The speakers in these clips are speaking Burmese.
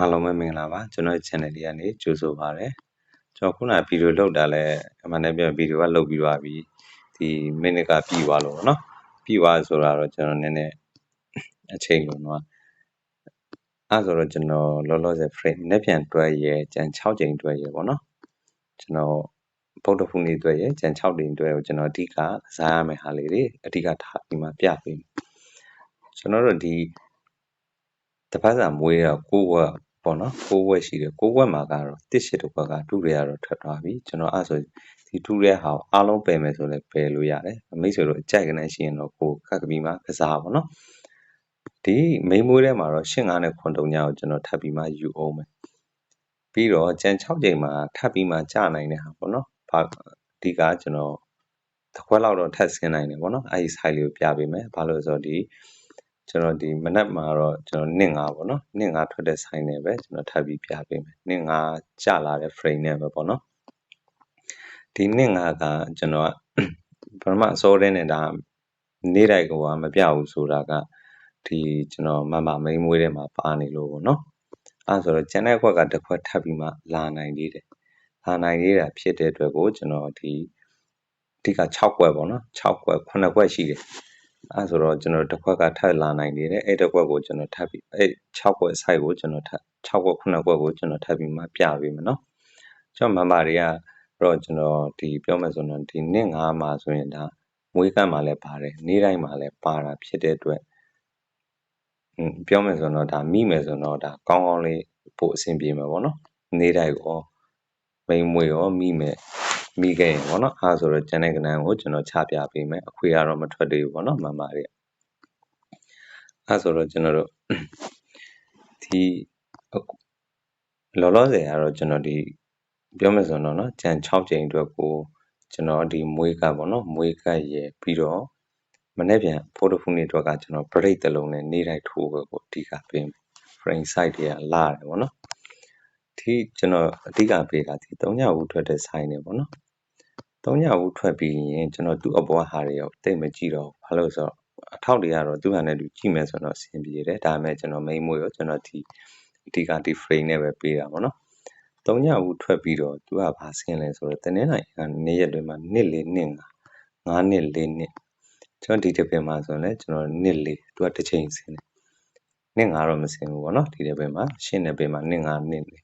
အားလုံးပဲမင်္ဂလာပါကျွန်တော် channel လေးကနေကြိုဆိုပါရစေကျွန်တော်ခုနဗီဒီယိုလောက်တာလဲအမှန်တကယ်ဗီဒီယိုကလောက်ပြီးသွားပြီဒီမိနစ်ကပြီးသွားလို့ပေါ့နော်ပြီးသွားဆိုတာတော့ကျွန်တော်နည်းနည်းအချိန်လုံးတော့အဲ့ဆိုတော့ကျွန်တော်လောလောဆယ် frame နဲ့ပြန်တွဲရဲကြံ6ချိန်တွဲရဲပေါ့နော်ကျွန်တော်ဗုဒ္ဓဖူနေတွဲရဲကြံ6ချိန်တွဲကိုကျွန်တော်အဓိကစားရမယ့်ဟာလေးတွေအဓိကထားပြီးမှပြပေးမယ်ကျွန်တော်တို့ဒီတပတ်စာမွေးတော့ကိုယ်က ပေါ့နော်6ဝက်ရှိတယ်6ဝက်မှာကတော့တစ်ရှစ်တစ်ခွက်ကတူတွေကတော့ထွက်သွားပြီကျွန်တော်အဲ့ဆိုဒီတူတဲ့ဟာကိုအားလုံးပယ်မယ်ဆိုလည်းပယ်လို့ရတယ်မိတ်ဆွေတို့အကြိုက်ကနေရှိရင်တော့ကိုခက်ကပြီးမှကစားပါနော်ဒီမိန်မွေးထဲမှာတော့ရှင်းငါးနဲ့ခွန်တုံညာကိုကျွန်တော်ထပ်ပြီးမှယူအောင်မယ်ပြီးတော့ကြံ6ချိန်မှာထပ်ပြီးမှကြာနိုင်တဲ့ဟာပေါ့နော်ဘာအဓိကကျွန်တော်တစ်ခွက်လောက်တော့ထပ်ဆင်းနိုင်တယ်ပေါ့နော်အဲ့ဒီ site လေးကိုပြပေးမယ်ဘာလို့လဲဆိုတော့ဒီ ကျွန်တော်ဒီမနက်မှာတော့ကျွန်တော်နှစ်ငါပေါ့နော်နှစ်ငါထွက်တဲ့ဆိုင်နဲ့ပဲကျွန်တော်ထပ်ပြီးပြပေးမယ်နှစ်ငါကျလာတဲ့ frame နဲ့ပဲပေါ့နော်ဒီနှစ်ငါကကျွန်တော်ကပထမအစိုးရနဲ့ဒါနေ့တိုက်ကမပြဘူးဆိုတာကဒီကျွန်တော်မမမိန်မွေးထဲမှာပါနေလို့ပေါ့နော်အဲဆိုတော့ကျန်တဲ့ခွက်ကတစ်ခွက်ထပ်ပြီးမှလာနိုင်သေးတယ်လာနိုင်သေးတာဖြစ်တဲ့အတွက်ကိုကျွန်တော်ဒီအဓိက6ခွက်ပေါ့နော်6ခွက်9ခွက်ရှိတယ် အဲဆိုတော့ကျွန်တော်တစ်ခွက်ကထပ်လာနိုင်နေတယ်အဲ့တစ်ခွက်ကိုကျွန်တော်ထပ်ပြီးအဲ့6ခွက် site ကိုကျွန်တော်ထပ်6ခွက်9ခွက်ကိုကျွန်တော်ထပ်ပြီးမှပြပေးမယ်နော်ကျွန်တော်မမတွေကတော့ကျွန်တော်ဒီပြောမယ်ဆိုတော့ဒီနှစ်ငါးမှာဆိုရင်ဒါမွေးကမ်းမှာလည်းပါတယ်နေ့တိုင်းမှာလည်းပါတာဖြစ်တဲ့အတွက်อืมပြောမယ်ဆိုတော့ဒါမိမယ်ဆိုတော့ဒါကောင်းကောင်းလေးပို့အဆင်ပြေမှာပေါ့နော်နေ့တိုင်းရောမိန်မွေရောမိမယ် မိခဲ့ရင်ပေါ့နော်အားဆိုတော့ကျန်တဲ့ကဏ္ဍကိုကျွန်တော်ချပြပေးမယ်အခွေကတော့မထွက်သေးဘူးပေါ့နော်မမတွေအားဆိုတော့ကျွန်တော်တို့ဒီလောလောဆယ်ကတော့ကျွန်တော်ဒီပြောမယ်ဆိုတော့เนาะကြံ6ချိန်အတွက်ကိုကျွန်တော်ဒီမွေးကပ်ပေါ့နော်မွေးကပ်ရပြီးတော့မနေ့ပြန်ဖိုတိုဖူးနေအတွက်ကကျွန်တော် break တလုံးနဲ့နေတိုင်းထိုးပဲပေါ့အဓိကပေး frame site တွေကလာတယ်ပေါ့နော် ဒီကျွန်တော်အဓိကပေးတာဒီ3ညဦးထွက်တဲ့ site နေပေါ့နော်3ညဦးထွက်ပြီးရင်ကျွန်တော်သူ့အပေါ်ဟာတွေရောတိတ်မကြည့်တော့ဘာလို့ဆိုတော့အထောက်တွေကတော့သူ့ဟာနဲ့သူကြည့်မယ်ဆိုတော့အဆင်ပြေတယ်ဒါပေမဲ့ကျွန်တော် main မို့ရောကျွန်တော်ဒီအဓိကဒီ frame နဲ့ပဲပေးတာပေါ့နော်3ညဦးထွက်ပြီးတော့သူကဘာဆင်းလဲဆိုတော့တနင်္လာရီကနေရက်တွေမှာနှစ်လေးနှစ်ငါ9နှစ်4နှစ်ကျွန်တော်ဒီတစ်ပင်မှာဆိုရင်လည်းကျွန်တော်နှစ်လေးသူကတစ်ချိန်ဆင်းတယ်နှစ်ငါတော့မဆင်းဘူးပေါ့နော်ဒီတစ်ပင်မှာရှင်းတဲ့ပင်မှာနှစ်ငါနှစ်လေး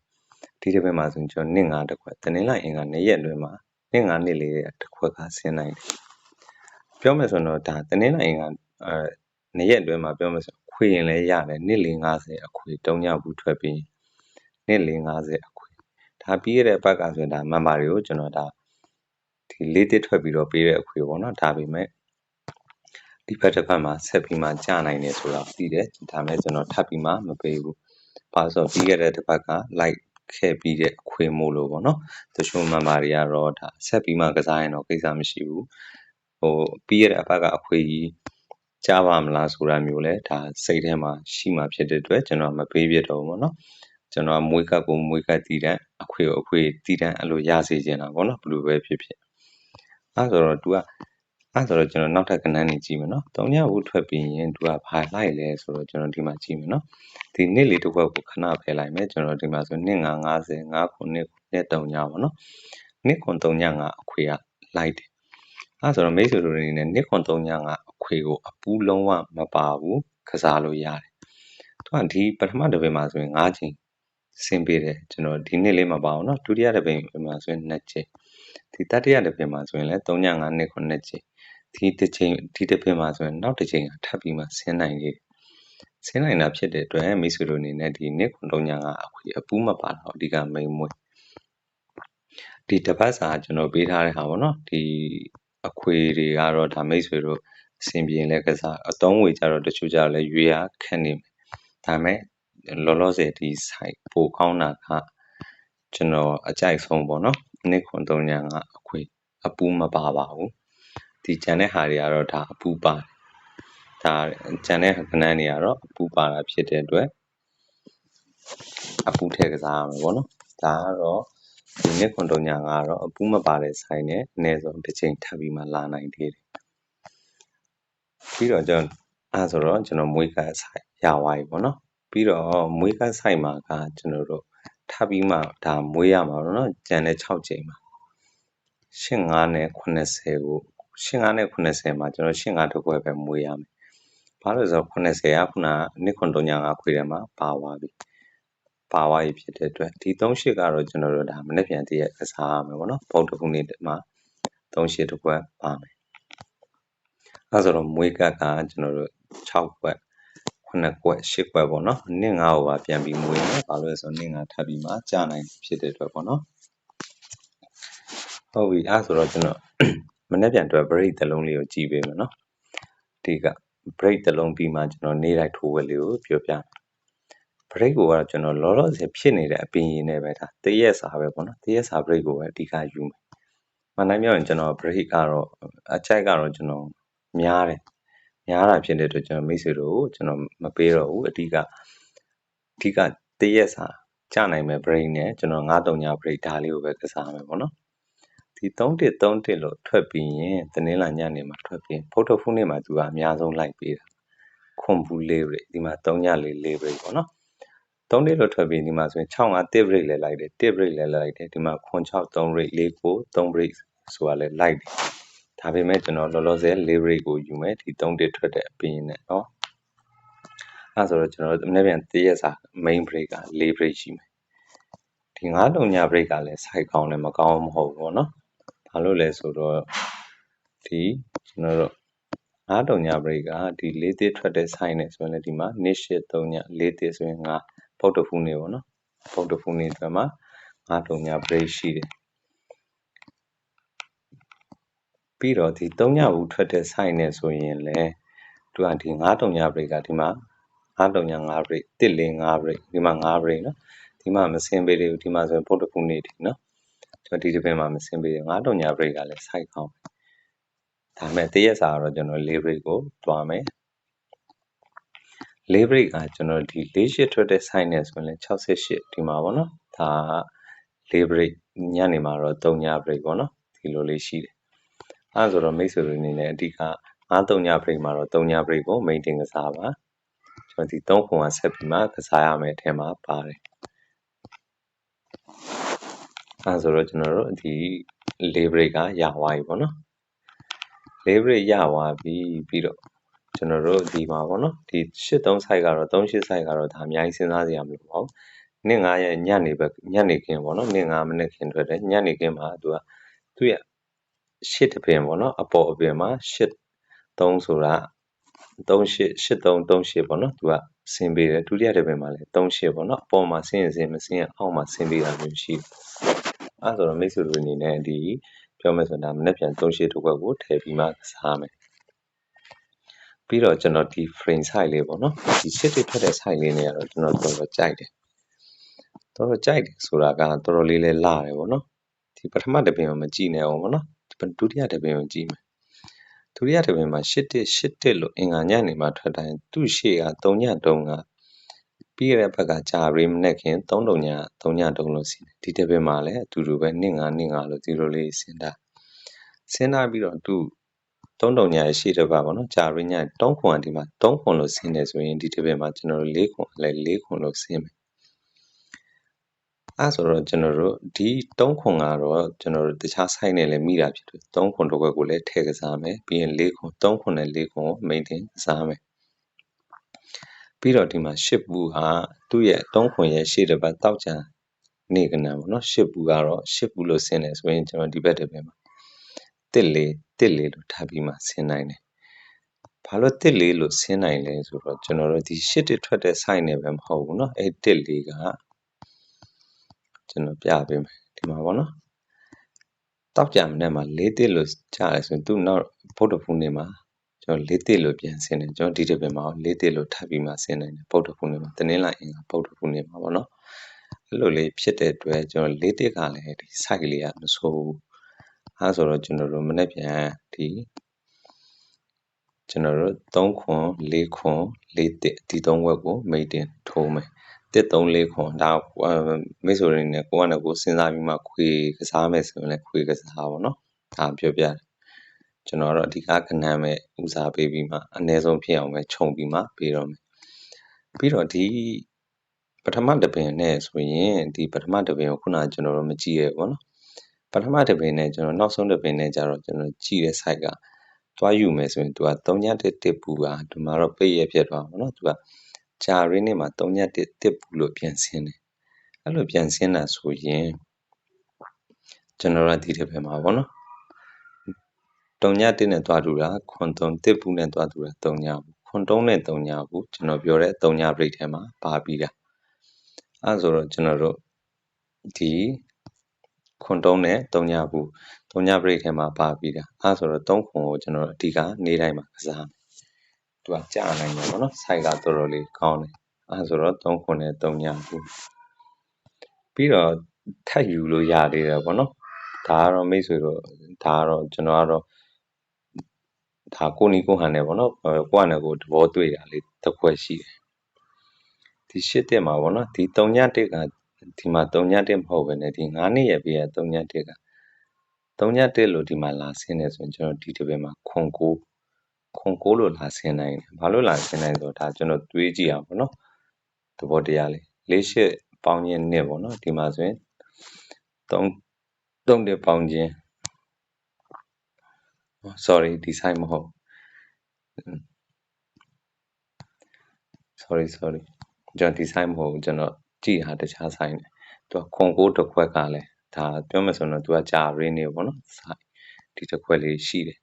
ဒီတစ်ပင်မှာဆိုရင်ကျွန်တော်နှစ်ငါတစ်ခွက်တနင်္လာရီကနေရက်တွေမှာနှစ်ငါနှစ်လေးတစ်ခွက်ကဆင်းနိုင်တယ်ပြောမယ်ဆိုတော့ဒါတနင်္လာရီကအဲနှစ်ရက်အတွင်းမှာပြောမယ်ဆိုခွေရင်လည်းရတယ်နှစ်လေး50အခွေ3ညဘူးထွက်ပြီးနှစ်လေး50အခွေဒါပြီးရတဲ့အပတ်ကဆိုရင်ဒါမန်ပါတွေကိုကျွန်တော်ဒါဒီလေးတစ်ထွက်ပြီးတော့ပေးတဲ့အခွေပေါ့နော်ဒါပေမဲ့ဒီဘက်တစ်ဖက်မှာဆက်ပြီးမှကြာနိုင်တယ်ဆိုတော့ပြီးတယ်ဒါမဲ့ကျွန်တော်ထပ်ပြီးမှမပေးဘူးဘာလို့ဆိုပြီးခဲ့တဲ့တစ်ပတ်က like ခဲ့ပြီးတဲ့အခွေမို့လို့ပေါ့နော်တချို့မန်ပါတွေကတော့ဒါဆက်ပြီးမှကစားရင်တော့ကိစ္စမရှိဘူးဟိုပြီးရတဲ့အပတ်ကအခွေကြီးကြားပါမလားဆိုတာမျိုးလဲဒါစိတ်ထဲမှာရှိမှဖြစ်တဲ့အတွက်ကျွန်တော်မပေးပြတော့ဘူးပေါ့နော်ကျွန်တော်မွေးကပ်ကိုမွေးကပ်တည်တဲ့အခွေကိုအခွေတည်တဲ့အလိုရစေချင်တာပေါ့နော်ဘယ်လိုပဲဖြစ်ဖြစ်အဲဆိုတော့ तू က အဲဆိုတော့ကျွန်တော်နောက်ထပ်ကဏ္ဍနေကြည့်မယ်နော်။၃ညဦးထွက်ပြီးရင် तू ကဘာလိုက်လဲဆိုတော့ကျွန်တော်ဒီမှာကြည့်မယ်နော်။ဒီနှစ်လေးတစ်ခွက်ကိုခဏဖယ်လိုက်မယ်ကျွန်တော်ဒီမှာဆိုနှစ်9 50 9ခုနှစ်နဲ့3ညပေါ့နော်။နှစ်ခွန်3ည9အခွေကလိုက်တယ်။အဲဆိုတော့မိတ်ဆွေတို့အနေနဲ့နှစ်ခွန်3ည9အခွေကိုအပူးလုံးဝမပါဘူးကစားလို့ရတယ်။သူကဒီပထမတစ်ပင်မှာဆိုရင်9ချိန်ဆင်းပေးတယ်ကျွန်တော်ဒီနှစ်လေးမှာပါအောင်နော်ဒုတိယတစ်ပင်မှာဆိုရင်2ချိန်ဒီတတိယတစ်ပင်မှာဆိုရင်လည်း3ည9နှစ်ခွ2ချိန် ဒီတစ်ချိန်ဒီတစ်ပင်မှာဆိုရင်နောက်တစ်ချိန်ထပ်ပြီးမှဆင်းနိုင်တယ်ဆင်းနိုင်တာဖြစ်တဲ့အတွက်မိတ်ဆွေတို့အနေနဲ့ဒီနှစ်ခွ3ည9အခွေအပူးမပါတော့အဓိကမိန်မွေးဒီတပတ်စာကျွန်တော်ပေးထားတဲ့ဟာပေါ့နော်ဒီအခွေတွေကတော့ဒါမိတ်ဆွေတို့အဆင်ပြေရင်လည်းကစားအတုံးဝေကြတော့တချို့ကြတော့လည်းရွေရခက်နေမယ်ဒါပေမဲ့လောလောဆယ်ဒီ site ပိုကောင်းတာကကျွန်တော်အကြိုက်ဆုံးပေါ့နော်နှစ်ခွန်3ညကအခွေအပူမပါပါဘူး ဒီဂျန်တဲ့ဟာတွေကတော့ဒါအပူပါတယ်ဒါဂျန်တဲ့ခဏန်းတွေကတော့အပူပါတာဖြစ်တဲ့အတွက်အပူထည့်ကစားရမှာပေါ့နော်ဒါကတော့ဒီနှစ်ခွန်တုံညာကတော့အပူမပါတဲ့ဆိုင်နဲ့အနည်းဆုံးတစ်ချိန်ထပ်ပြီးမှလာနိုင်သေးတယ်ပြီးတော့ကျွန်တော်အဲဆိုတော့ကျွန်တော်မွေးကဆိုင်ရဝိုင်းပေါ့နော်ပြီးတော့မွေးကဆိုင်မှာကကျွန်တော်တို့ထပ်ပြီးမှဒါမွေးရမှာပေါ့နော်ဂျန်တဲ့6ချိန်မှာ85နဲ့80ကို 85နဲ့80မှာကျွန်တော်85တစ်ခွက်ပဲမွေးရမယ်ဘာလို့လဲဆိုတော့80ကခုနနှစ်ခွန်395ခွေထဲမှာပါသွားပြီပါသွားပြီဖြစ်တဲ့အတွက်ဒီ38ကတော့ကျွန်တော်တို့ဒါမနေ့ပြန်တည့်ရကစားရမယ်ပေါ့နော်ပုတ်တစ်ခုနေ့မှာ38တစ်ခွက်ပါမယ်အဲဆိုတော့မွေးကတ်ကကျွန်တော်တို့6ခွက်9ခွက်10ခွက်ပေါ့နော်နင့်ငါ့ကိုပါပြန်ပြီးမွေးမယ်ဘာလို့လဲဆိုတော့နင့်ငါထပ်ပြီးမှကြာနိုင်ဖြစ်တဲ့အတွက်ပေါ့နော်ဟုတ်ပြီအဲဆိုတော့ကျွန်တော် မနေ့ပြန်အတွက် break တစ်လုံးလေးကိုကြည့်ပေးမယ်နော်ဒီက break တစ်လုံးပြီးမှကျွန်တော်နေ့တိုင်းထိုးဝက်လေးကိုပြောပြမယ် break ကိုကတော့ကျွန်တော်လောလောဆယ်ဖြစ်နေတဲ့အပင်ရည်နဲ့ပဲဒါတရက်စာပဲပေါ့နော်တရက်စာ break ကိုပဲအဓိကယူမယ်မနိုင်မြောက်ရင်ကျွန်တော် break ကတော့အချိုက်ကတော့ကျွန်တော်များတယ်များတာဖြစ်တဲ့အတွက်ကျွန်တော်မိတ်ဆွေတို့ကိုကျွန်တော်မပေးတော့ဘူးအဓိကအဓိကတရက်စာကြနိုင်မဲ့ break နဲ့ကျွန်တော်9-3ည break ဒါလေးကိုပဲကစားမယ်ပေါ့နော် ဒီ3131လို့ထွက်ပြီးရင်တနင်္လာညနေမှာထွက်ပြီးဖုတ်ထုတ်ဖုန်းနေ့မှာသူကအများဆုံးလိုက်ပေးတာခွန်ဘူးလေးတွေဒီမှာ3ညလေးလေး break ပေါ့နော်3လေးလို့ထွက်ပြီးဒီမှာဆိုရင်6 5 1 break လည်းလိုက်တယ်1 break လည်းလိုက်တယ်ဒီမှာခွန်6 3 break 4 9 3 break ဆိုတာလည်းလိုက်တယ်ဒါပေမဲ့ကျွန်တော်လောလောဆယ်4 break ကိုယူမယ်ဒီ3တစ်ထွက်တဲ့အပြင်နဲ့เนาะအဲဆိုတော့ကျွန်တော်တို့မနေ့ပြန်တရက်စာ main break က4 break ရှိမယ်ဒီ9လုံးည break ကလည်း site ကောင်းလည်းမကောင်းမဟုတ်ဘူးเนาะ ဘာလို့လဲဆိုတော့ဒီကျွန်တော်တို့၅တုံညာ break ကဒီ၄တစ်ထွက်တဲ့ sign နဲ့ဆိုရင်လည်းဒီမှာနေ့၈တုံညာ၄တစ်ဆိုရင်၅ပုတ်တဖူးနေပေါ့နော်ပုတ်တဖူးနေအတွက်မှာ၅တုံညာ break ရှိတယ်ပြီးတော့ဒီ၃ညဘူးထွက်တဲ့ sign နဲ့ဆိုရင်လည်းသူကဒီ၅တုံညာ break ကဒီမှာ၅တုံညာ၅ break တစ်လေး၅ break ဒီမှာ၅ break နော်ဒီမှာမစင်းပေးသေးဘူးဒီမှာဆိုရင်ပုတ်တဖူးနေတယ်နော် ကျွန်တော်ဒီတစ်ပင်မှာမစင်းပေးသေး၅တုံညာ break ကလည်း site ကောင်းဒါမဲ့တရက်စာကတော့ကျွန်တော်၄ break ကိုတွားမယ်၄ break ကကျွန်တော်ဒီ၄ရှစ်ထွက်တဲ့ sign နဲ့ဆိုရင်လည်း68ဒီမှာပေါ့နော်ဒါ၄ break ညနေမှာတော့3ည break ပေါ့နော်ဒီလိုလေးရှိတယ်အဲဆိုတော့မိတ်ဆွေတွေအနေနဲ့အဓိက9 3ည break မှာတော့3ည break ကို maintain ကစားပါကျွန်တော်ဒီ3ခုကဆက်ပြီးမှကစားရမယ်အထင်မှာပါတယ် အဲဆိုတော့ကျွန်တော်တို့ဒီ၄ break ကရသွားပြီပေါ့နော် leverage ရသွားပြီပြီးတော့ကျွန်တော်တို့ဒီမှာပေါ့နော်ဒီ83 site ကတော့38 site ကတော့ဒါအများကြီးစဉ်းစားစရာမလိုပါဘူးနေ့9ရဲ့ညနေပဲညနေခင်းပေါ့နော်နေ့9မိနစ်ခင်းထွက်တယ်ညနေခင်းမှာသူကသူ့ရဲ့ရှစ်တပင်ပေါ့နော်အပေါ်အပင်မှာရှစ်3ဆိုတာ38 83 38ပေါ့နော်သူက ဆင်းပေးတယ်ဒုတိယတပင်မှာလည်း38ပေါ့နော်အပေါ်မှာဆင်းရင်ဆင်းမဆင်းရင်အောက်မှာဆင်းပေးတာမျိုးရှိတယ်အဲဆိုတော့မိတ်ဆွေတို့အနေနဲ့ဒီပြောမယ်ဆိုရင်ဒါမနေ့ပြန်3ရှစ်တစ်ခွက်ကိုထည့်ပြီးမှစားမယ်ပြီးတော့ကျွန်တော်ဒီ frame size လေးပေါ့နော်ဒီရှစ်တစ်ထွက်တဲ့ size လေးနဲ့ကတော့ကျွန်တော်တော်တော်ကြိုက်တယ်တော်တော်ကြိုက်တယ်ဆိုတာကတော်တော်လေးလေးလာတယ်ပေါ့နော်ဒီပထမတစ်ပင်ကိုမကြည့်နဲ့အောင်ပေါ့နော်ဒုတိယတစ်ပင်ကိုကြည့်မယ် ဒုတိယတစ်ပင်မှာရှစ်တစ်ရှစ်တစ်လို့အင်္ဂါညနေမှာထွက်တိုင်းသူ့ရှေ့က3ညတုံးကပြီးရတဲ့ဘက်ကကြာရီမနဲ့ခင်3တုံည3ညတုံးလို့စီဒီတစ်ပင်မှာလည်းအတူတူပဲ2 9 2 9လို့ဒီလိုလေးစဉ်းတာစဉ်းစားပြီးတော့သူ3တုံညရဲ့ရှေ့တစ်ပတ်ပေါ့နော်ကြာရီည3ခွန်ဒီမှာ3ခွန်လို့စဉ်းတယ်ဆိုရင်ဒီတစ်ပင်မှာကျွန်တော်တို့4ခွန်လည်း4ခွန်လို့စဉ်းမယ် အဲဆိုတော့ကျွန်တော်တို့ဒီ3ခွန်ကတော့ကျွန်တော်တို့တခြား site နဲ့လည်းမိတာဖြစ်တယ်3ခွန်တစ်ခွက်ကိုလည်းထည့်ကစားမယ်ပြီးရင်4ခွန်3ခွန်နဲ့4ခွန်ကို maintain ကစားမယ်ပြီးတော့ဒီမှာရှစ်ဘူးဟာသူ့ရဲ့3ခွန်ရဲ့ရှေ့တစ်ပတ်တောက်ချံနေကနံပေါ့နော်ရှစ်ဘူးကတော့ရှစ်ဘူးလို့ဆင်းတယ်ဆိုရင်ကျွန်တော်ဒီဘက်တစ်ဘက်မှာတစ်လေးတစ်လေးလို့ထားပြီးမှဆင်းနိုင်တယ်ဘာလို့တစ်လေးလို့ဆင်းနိုင်လဲဆိုတော့ကျွန်တော်တို့ဒီရှစ်တစ်ထွက်တဲ့ site နဲ့ပဲမဟုတ်ဘူးเนาะအဲ့တစ်လေးက ကျွန်တော်ပြပေးမယ်ဒီမှာပေါ့နော်တောက်ကြမနဲ့မှာ၄တစ်လို့ကြားတယ်ဆိုရင်သူ့နောက်ဗုဒ္ဓဖူးနေ့မှာကျွန်တော်၄တစ်လို့ပြန်ဆင်းတယ်ကျွန်တော်ဒီတစ်ပင်မှာ၄တစ်လို့ထပ်ပြီးမှဆင်းနိုင်တယ်ဗုဒ္ဓဖူးနေ့မှာတနင်္လာအင်္ဂါဗုဒ္ဓဖူးနေ့မှာပေါ့နော်အဲ့လိုလေးဖြစ်တဲ့အတွက်ကျွန်တော်၄တစ်ကလည်းဒီ site လေးကမဆိုးဘူးအဲဆိုတော့ကျွန်တော်တို့မနေ့ပြန်ဒီကျွန်တော်တို့3ခွန်4ခွန်4တစ်ဒီ3ဝက်ကို maintain ထိုးမယ် တစ်3 4ခွန်ဒါမိတ်ဆွေတွေနဲ့ကိုကနဲ့ကိုစဉ်းစားပြီးမှခွေကစားမယ်ဆိုရင်လည်းခွေကစားပါတော့ဒါပြောပြတယ်ကျွန်တော်တော့အဓိကကဏ္ဍမဲ့ဦးစားပေးပြီးမှအနည်းဆုံးဖြစ်အောင်ပဲခြုံပြီးမှပေးတော့မယ်ပြီးတော့ဒီ ပထမတစ်ပင်နဲ့ဆိုရင်ဒီပထမတစ်ပင်ကိုခုနကကျွန်တော်တို့မကြည့်ရဘူးပေါ့နော်ပထမတစ်ပင်နဲ့ကျွန်တော်နောက်ဆုံးတစ်ပင်နဲ့ကြတော့ကျွန်တော်ကြည့်တဲ့ site ကသွားယူမယ်ဆိုရင်သူက3.1တစ်ပူကဒီမှာတော့ပိတ်ရဖြစ်သွားမှာเนาะသူက ဂျာရင်းနဲ့မှာ3.1တစ်ပူလို့ပြန်ဆင်းတယ်အဲ့လိုပြန်ဆင်းတာဆိုရင်ကျွန်တော်တို့ဒီတစ်ပင်မှာပေါ့နော်တုံညတစ်နဲ့တွားတူတာခွန်တုံတစ်ပူနဲ့တွားတူတာတုံညဘူးခွန်တုံးနဲ့တုံညဘူးကျွန်တော်ပြောတဲ့တုံည break ထဲမှာပါပြီးတာအဲဆိုတော့ကျွန်တော်တို့ဒီခွန်တုံးနဲ့တုံညဘူးတုံည break ထဲမှာပါပြီးတာအဲဆိုတော့သုံးခွန်ကိုကျွန်တော်အဓိကနေတိုင်းမှာကစားမယ် သူကကြာနိုင်တယ်ပေါ့နော် site ကတော်တော်လေးကောင်းတယ်အဲဆိုတော့သုံးခွန်နဲ့တုံညဘူးပြီးတော့ထပ်ယူလို့ရသေးတယ်ပေါ့နော်ဒါကတော့မိတ်ဆွေတို့ဒါကတော့ကျွန်တော်ကတော့ဒါကိုနီကိုဟန်နဲ့ပေါ့နော်ကိုကနဲ့ကိုသဘောတွေ့တာလေးတစ်ခွက်ရှိတယ်ဒီရှစ်တက်မှာပေါ့နော်ဒီ3ညတက်ကဒီမှာ3ညတက်မဟုတ်ဘဲねဒီ9နှစ်ရဲ့ပြည့်3ညတက်က3ညတက်လို့ဒီမှာလာဆင်းနေဆိုရင်ကျွန်တော်ဒီတစ်ပင်မှာခွန်ကို ခွန်ကိုလို့လာဆင်းနိုင်တယ်ဘာလို့လာဆင်းနိုင်ဆိုတော့ဒါကျွန်တော်တွေးကြည့်အောင်ပေါ့နော်သဘောတရားလေးလေးရှစ်ပေါင်းခြင်းနှစ်ပေါ့နော်ဒီမှာဆိုရင်3 3တက်ပေါင်းခြင်း sorry ဒီ site မဟုတ် sorry sorry ကျွန်တော်ဒီ site မဟုတ်ဘူးကျွန်တော်ကြည့်တာတခြား site နဲ့သူကခွန်ကိုတစ်ခွက်ကလည်းဒါပြောမယ်ဆိုတော့သူကကြာ rain နေပေါ့နော် site ဒီတစ်ခွက်လေးရှိတယ်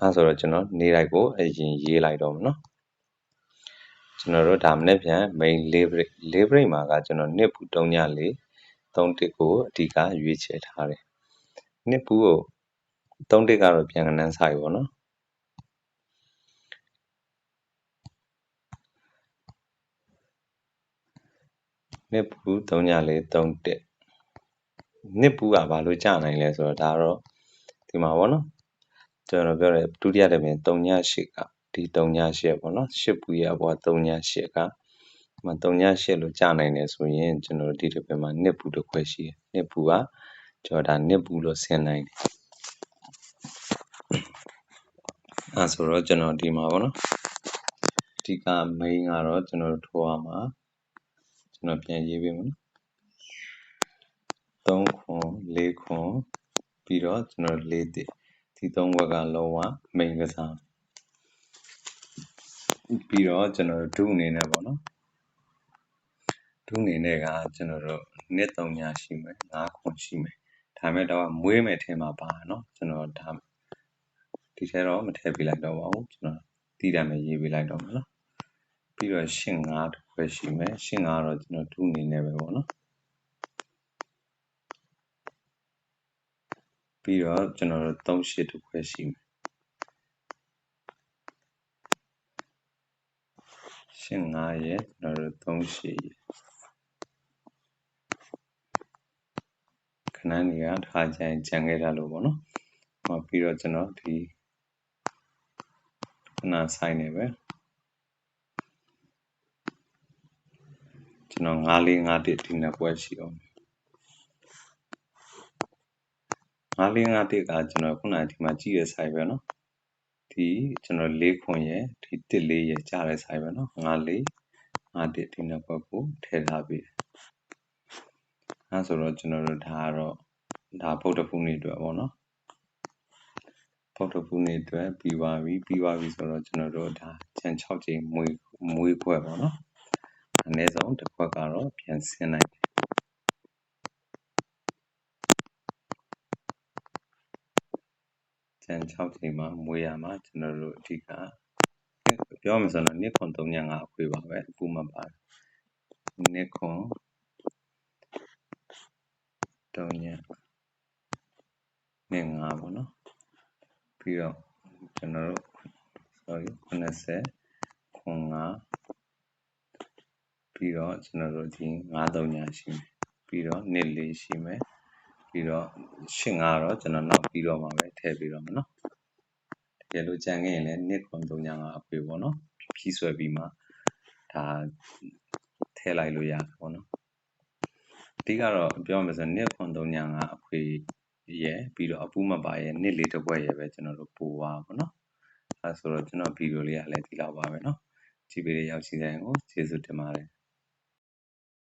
အဲဆိုတော့ကျွန်တော်နေလိုက်ကိုအရင်ရေးလိုက်တော့မယ်နော်ကျွန်တော်တို့ဒါမနေ့ပြန် main leverage leverage မှာကကျွန်တော်နှစ်ပူ3ညလေး3တစ်ကိုအဓိကရွေးချယ်ထားတယ်နှစ်ပူကို3တစ်ကတော့ပြန်ကနန်းဆိုင်ပေါ့နော်နှစ်ပူ3ညလေး3တစ်နှစ်ပူကဘာလို့ကြာနိုင်လဲဆိုတော့ဒါတော့ဒီမှာပေါ့နော် ကျွန်တော်ပြောတယ်ဒုတိယတစ်ပင်3ည8ကဒီ3ည8ပေါ့နော်8ပူရအပေါ်3ည8ကဒီမှာ3ည8လို့ကြာနိုင်တယ်ဆိုရင်ကျွန်တော်ဒီတစ်ပင်မှာနှစ်ပူတစ်ခွက်ရှိတယ်နှစ်ပူကကျွန်တော်ဒါနှစ်ပူလို့ဆင်းနိုင်တယ်အဲဆိုတော့ကျွန်တော်ဒီမှာပေါ့နော်ဒီက main ကတော့ကျွန်တော်တို့ထိုးရမှာကျွန်တော်ပြန်ရေးပေးမယ်3ခွန်4ခွန်ပြီးတော့ကျွန်တော်4တည် ဒီသုံးဘက်ကလုံးဝ main ကစားပြီးတော့ကျွန်တော်တို့ဒုအနေနဲ့ပေါ့နော်ဒုအနေနဲ့ကကျွန်တော်တို့နှစ်သုံးညရှိမယ်ငါးခွန်ရှိမယ်ဒါမဲ့တော့မွေးမယ်ထင်မှာပါနော်ကျွန်တော်ဒါဒီထဲတော့မထည့်ပြလိုက်တော့ပါဘူးကျွန်တော်တည်တယ်မယ်ရေးပြလိုက်တော့မယ်နော်ပြီးတော့ရှင်းငါးတစ်ခွဲရှိမယ်ရှင်းငါးတော့ကျွန်တော်ဒုအနေနဲ့ပဲပေါ့နော် ပြီးတော့ကျွန်တော်တို့3ရှစ်တစ်ခွဲရှိမယ်ရှင်း9ရဲ့ကျွန်တော်တို့3ရှစ်ရဲ့ခဏနေရထားကြရင်ကြံခဲ့တာလို့ပေါ့နော်။ဟောပြီးတော့ကျွန်တော်ဒီခဏဆိုင်နေပဲကျွန်တော်9451ဒီနှစ်ပွဲရှိအောင် 9451ကကျွန်တော်ခုနဒီမှာကြည့်ရဆိုင်ပဲเนาะဒီကျွန်တော်၄ခွန်ရဲ့ဒီတစ်လေးရဲ့ကြားတဲ့ဆိုင်ပဲเนาะ94 51ဒီနှစ်ပွဲကိုထည့်ထားပြီးအဲဆိုတော့ကျွန်တော်တို့ဒါကတော့ဒါဗုဒ္ဓဖူးနေ့အတွက်ပေါ့နော်ဗုဒ္ဓဖူးနေ့အတွက်ပြီးသွားပြီပြီးသွားပြီဆိုတော့ကျွန်တော်တို့ဒါချန်6ချိန်မွေးမွေးခွက်ပေါ့နော်အနည်းဆုံးတစ်ခွက်ကတော့ပြန်ဆင်းနိုင်တယ် န်6ချိန်မှာမွေးရမှာကျွန်တော်တို့အဓိကပြောမှဆိုတော့နှစ်ခွန်305အခွေပါပဲအပူမပါတယ်နှစ်ခွန်3ညနဲ့5ပေါ့နော်ပြီးတော့ကျွန်တော်တို့ sorry 90ခွန်5ပြီးတော့ကျွန်တော်တို့ဒီ93ညာရှိမယ်ပြီးတော့နှစ်လေးရှိမယ် ပြီးတော့ရှင်း9တော့ကျွန်တော်နောက်ပြီးတော့မှာပဲထည့်ပြီးတော့မှာနော်တကယ်လို့ကြံခဲ့ရင်လည်းနှစ်ခွန်သုံးညာ5အပေပေါ့နော်ဖြီးဆွဲပြီးမှဒါထည့်လိုက်လို့ရပေါ့နော်အဓိကတော့ပြောမယ်ဆိုရင်နှစ်ခွန်သုံးညာ5အပေရယ်ပြီးတော့အပူမပါရယ်နှစ်လေးတစ်ပွဲရယ်ပဲကျွန်တော်တို့ပို့ပါပေါ့နော်အဲဆိုတော့ကျွန်တော်ဗီဒီယိုလေးကလည်းဒီလောက်ပါပဲနော်ကြည့်ပေးတဲ့ရောက်ရှိတဲ့ကိုကျေးဇူးတင်ပါတယ်